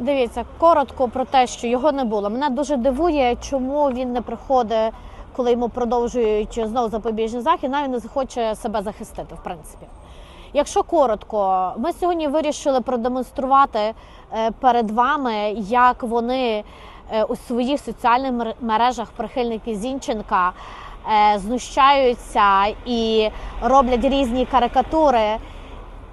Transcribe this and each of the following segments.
Дивіться, коротко про те, що його не було. Мене дуже дивує, чому він не приходить, коли йому продовжують знову запобіжний захід, навіть не захоче себе захистити, в принципі. Якщо коротко, ми сьогодні вирішили продемонструвати е, перед вами, як вони е, у своїх соціальних мережах прихильники Зінченка е, знущаються і роблять різні карикатури.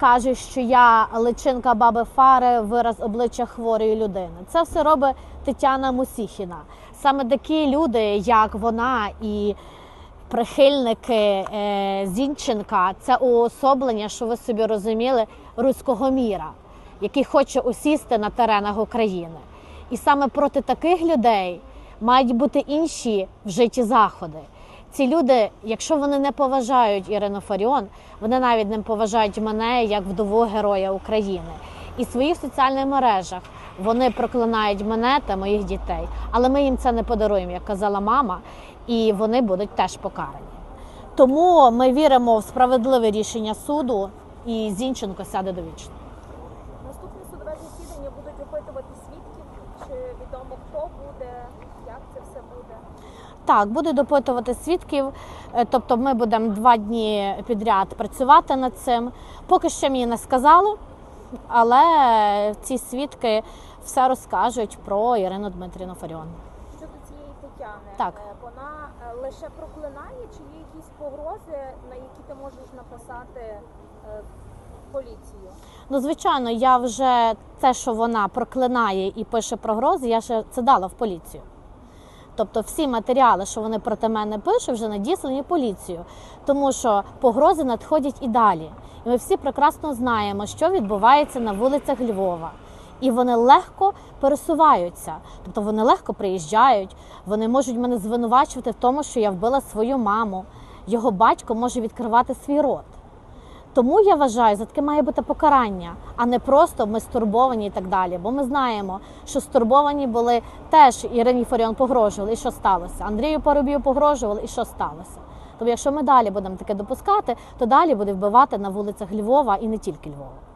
Кажуть, що я личинка баби Фари, вираз обличчя хворої людини. Це все робить Тетяна Мусіхіна. Саме такі люди, як вона і прихильники е, Зінченка, це уособлення, що ви собі розуміли, руського міра, який хоче усісти на теренах України. І саме проти таких людей мають бути інші вжиті заходи. Ці люди, якщо вони не поважають Ірину Фаріон, вони навіть не поважають мене як вдову героя України. І в своїх соціальних мережах вони проклинають мене та моїх дітей. Але ми їм це не подаруємо, як казала мама, і вони будуть теж покарані. Тому ми віримо в справедливе рішення суду, і Зінченко сяде довічно. Наступне судове засідання будуть опитувати свідків. Чи відомо хто буде, як це все буде? Так, буде допитувати свідків. Е, Тобто, ми будемо два дні підряд працювати над цим. Поки що мені не сказали, але ці свідки все розкажуть про Ірину Дмитрівну Фаріон. Щодо цієї Тетяни, Так. е, вона е, лише проклинає, чи є якісь погрози, на які ти можеш написати поліцію? Ну, звичайно, я вже те, що вона проклинає і пише прогрози, я ще це дала в поліцію. Тобто всі матеріали, що вони проти мене пишуть, вже надіслані поліцію, тому що погрози надходять і далі. І ми всі прекрасно знаємо, що відбувається на вулицях Львова. І вони легко пересуваються, тобто вони легко приїжджають, вони можуть мене звинувачувати в тому, що я вбила свою маму. Його батько може відкривати свій рот. Тому я вважаю, за таке має бути покарання, а не просто ми стурбовані і так далі. Бо ми знаємо, що стурбовані були теж Ірині Фаріон погрожували, і що сталося. Андрію Парубію погрожували, і що сталося. Тобто, якщо ми далі будемо таке допускати, то далі буде вбивати на вулицях Львова і не тільки Львова.